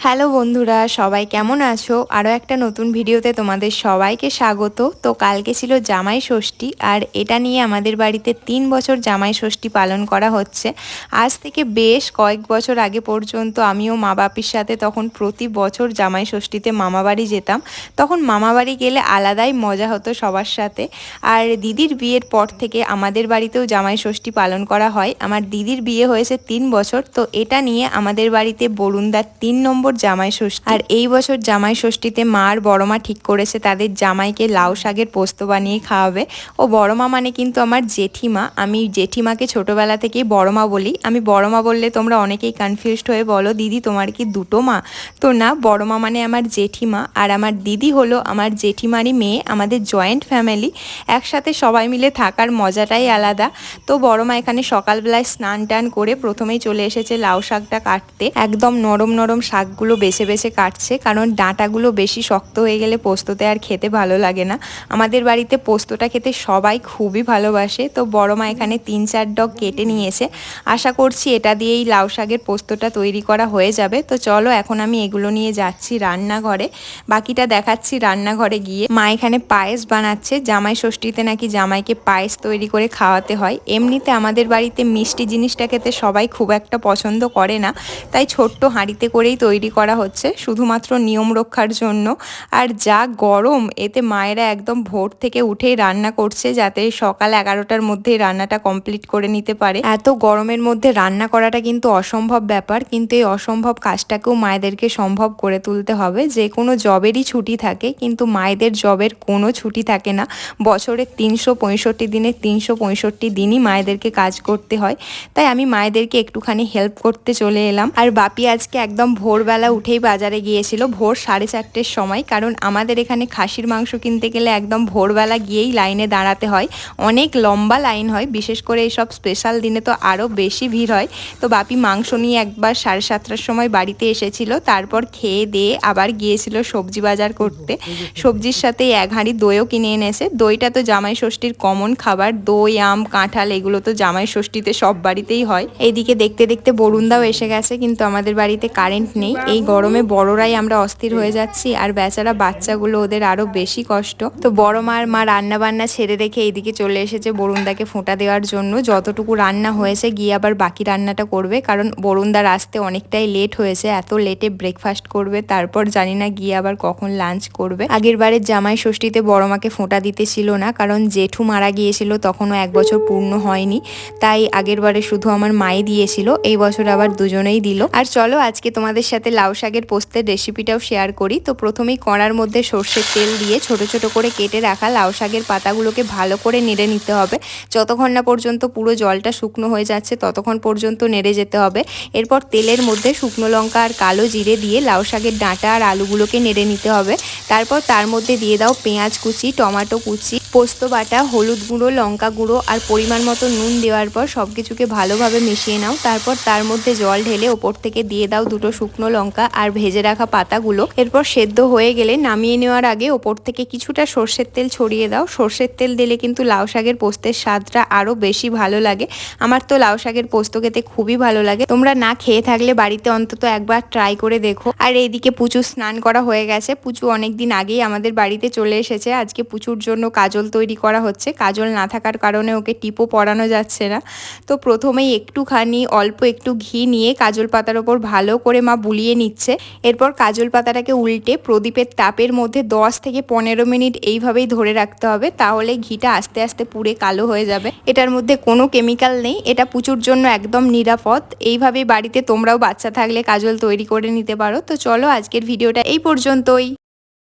Hello বন্ধুরা, সবাই কেমন আছো? আরও একটা নতুন ভিডিওতে তোমাদের সবাইকে স্বাগত। তো কালকে ছিল জামাই ষষ্ঠী, আর এটা নিয়ে আমাদের বাড়িতে তিন বছর জামাই ষষ্ঠী পালন করা হচ্ছে। আজ থেকে বেশ কয়েক বছর আগে পর্যন্ত আমিও মা বাপির সাথে তখন প্রতি বছর জামাই ষষ্ঠীতে মামাবাড়ি যেতাম। তখন মামাবাড়ি গেলে আলাদাই মজা হতো সবার সাথে। আর দিদির বিয়ের পর থেকে আমাদের বাড়িতেও জামাই ষষ্ঠী পালন করা হয়। আমার দিদির বিয়ে হয়েছে তিন বছর, তো এটা নিয়ে আমাদের বাড়িতে বরুণদার তিন নম্বর জামাই ষষ্ঠী। আর এই বছর জামাই ষষ্ঠীতে মা আর বড় মা ঠিক করেছে, তাদের জামাইকে লাউ শাকের পোস্ত বানিয়ে খাওয়াবে। ও বড় মা মানে কিন্তু আমার জেঠিমা। আমি জেঠিমাকে ছোটবেলা থেকেই বড় মা বলি। আমি বড় মা বললে তোমরা অনেকেই কনফিউজড হয়ে বলো, দিদি, তোমার কি দুটো মা? তো না, বড় মা মানে আমার জেঠিমা। আর আমার দিদি হলো আমার জেঠিমারই মেয়ে, আমাদের জয়েন্ট ফ্যামিলি একসাথে সবাই মিলে থাকার মজাটাই আলাদা। তো বড় মা এখানে সকালবেলায় স্নান টান করে প্রথমেই চলে এসেছে লাউ শাকটা কাটতে। একদম নরম নরম শাকগুলো বেছে বেছে কাটছে, কারণ ডাঁটাগুলো বেশি শক্ত হয়ে গেলে পোস্ততে আর খেতে ভালো লাগে না। আমাদের বাড়িতে পোস্তটা খেতে সবাই খুবই ভালোবাসে, তো বড় মা এখানে তিন চার ডগ কেটে নিয়েছে। আশা করছি এটা দিয়েই লাউ শাকের পোস্তটা তৈরি করা হয়ে যাবে। তো চলো এখন আমি এগুলো নিয়ে যাচ্ছি রান্নাঘরে। বাকিটা দেখাচ্ছি রান্নাঘরে গিয়ে। মা এখানে পায়েস বানাচ্ছে, জামাই ষষ্ঠীতে নাকি জামাইকে পায়েস তৈরি করে খাওয়াতে হয়। এমনিতে আমাদের বাড়িতে মিষ্টি জিনিসটা খেতে সবাই খুব একটা পছন্দ করে না, তাই ছোট্ট হাঁড়িতে করেই তৈরি করা হচ্ছে শুধুমাত্র নিয়ম রক্ষার জন্য। আর যা গরম, এতে মায়েরা একদম ভোর থেকে উঠেই রান্না করছে যাতে সকাল এগারোটার মধ্যেই রান্নাটা কমপ্লিট করে নিতে পারে। এত গরমের মধ্যে রান্না করাটা কিন্তু অসম্ভব ব্যাপার, কিন্তু এই অসম্ভব কাজটাকেও মায়েদেরকে সম্ভব করে তুলতে হবে। যে কোনো জবেরই ছুটি থাকে, কিন্তু মায়েদের জবের কোনো ছুটি থাকে না। বছরের তিনশো পঁয়ষট্টি দিনে তিনশো পঁয়ষট্টি দিনই মায়েদেরকে কাজ করতে হয়। তাই আমি মায়েদেরকে একটুখানি হেল্প করতে চলে এলাম। আর বাপি আজকে একদম ভোরবেলা উঠেই বাজারে গিয়েছিল ভোর সাড়ে চারটের সময়, কারণ আমাদের এখানে খাসির মাংস কিনতে গেলে একদম ভোরবেলা গিয়েই লাইনে দাঁড়াতে হয়। অনেক লম্বা লাইন হয়, বিশেষ করে এইসব স্পেশাল দিনে তো আরও বেশি ভিড় হয়। তো বাপি মাংস নিয়ে একবার সাড়ে সাতটার সময় বাড়িতে এসেছিল, তারপর খেয়ে দিয়ে আবার গিয়েছিল সবজি বাজার করতে। সবজির সাথে এক হাঁড়ি দইও কিনে এনেছে। দইটা তো জামাই ষষ্ঠীর কমন খাবার, দই, আম, কাঁঠাল, এগুলো তো জামাই ষষ্ঠীতে সব বাড়িতেই হয়। এইদিকে দেখতে দেখতে বরুণদাও এসে গেছে, কিন্তু আমাদের বাড়িতে কারেন্ট নেই। এই গরমে বড়রাই আমরা অস্থির হয়ে যাচ্ছি আর বেচারা বাচ্চাগুলো ওদের আরও বেশি কষ্ট। তো বড় মার মা রান্না বান্না ছেড়ে রেখে এইদিকে চলে এসেছে বরুণদাকে ফোঁটা দেওয়ার জন্য। যতটুকু রান্না হয়েছে গিয়ে আবার বাকি রান্নাটা করবে কারণ বরুণদার আসতে অনেকটাই লেট হয়েছে এত লেটে ব্রেকফাস্ট করবে তারপর জানি না গিয়ে আবার কখন লাঞ্চ করবে। আগের বারের জামাই ষষ্ঠীতে বড় মাকে ফোঁটা দিতে ছিল না কারণ জেঠু মারা গিয়েছিল তখনও এক বছর পূর্ণ হয়নি। তাই আগের বারে শুধু আমার মায়ে দিয়েছিল এই বছর আবার দুজনেই দিল। আর চলো আজকে তোমাদের সাথে লাউ শাকের পোস্তের রেসিপিটাও শেয়ার করি। তো প্রথমেই কড়ার মধ্যে সর্ষের তেল দিয়ে ছোট ছোট করে কেটে রাখা লাউ শাকের পাতাগুলোকে ভালো করে নেড়ে নিতে হবে। যতক্ষণ না পর্যন্ত পুরো জলটা শুকনো হয়ে যাচ্ছে, ততক্ষণ পর্যন্ত নেড়ে যেতে হবে। এরপর তেলের মধ্যে শুকনো লঙ্কা আর কালো জিরে দিয়ে লাউ শাকের ডাঁটা আর আলুগুলোকে নেড়ে নিতে হবে। তারপর তার মধ্যে দিয়ে দাও পেঁয়াজ কুচি, টমাটো কুচি, পোস্ত বাটা, হলুদ গুঁড়ো, লঙ্কা গুঁড়ো আর পরিমাণ মতো নুন দেওয়ার পর সব কিছুকে ভালোভাবে মিশিয়ে নাও। তারপর তার মধ্যে জল ঢেলে ওপর থেকে দিয়ে দাও দুটো শুকনো লঙ্কা আর ভেজে রাখা পাতাগুলো এরপর সেদ্ধ হয়ে গেলে নামিয়ে নেওয়ার আগে ওপর থেকে কিছুটা সর্ষের তেল ছড়িয়ে দাও। সর্ষের তেল দিলে কিন্তু লাউ শাকের পোস্তের স্বাদটা আরও বেশি ভালো লাগে। আমার তো লাউ শাকের পোস্ত খেতে খুবই ভালো লাগে। তোমরা না খেয়ে থাকলে বাড়িতে অন্তত একবার ট্রাই করে দেখো। আর এইদিকে পুচু স্নান করা হয়ে গেছে। পুচু অনেকদিন আগেই আমাদের বাড়িতে চলে এসেছে। আজকে পুচুর জন্য কাজল তৈরি করা হচ্ছে। কাজল না থাকার কারণে ওকে টিপো পরানো যাচ্ছে না। তো প্রথমেই একটুখানি, অল্প একটু ঘি নিয়ে কাজল পাতার ওপর ভালো করে মা বুলিয়ে নিচ্ছে। এরপর কাজল পাতাটাকে উল্টে প্রদীপের তাপের মধ্যে দশ থেকে পনেরো মিনিট এইভাবেই ধরে রাখতে হবে, তাহলে ঘিটা আস্তে আস্তে পুড়ে কালো হয়ে যাবে। এটার মধ্যে কোনো কেমিক্যাল নেই, এটা পুচুর জন্য একদম নিরাপদ। এইভাবে বাড়িতে তোমরাও বাচ্চা থাকলে কাজল তৈরি করে নিতে পারো। তো চলো আজকের ভিডিওটা এই পর্যন্তই।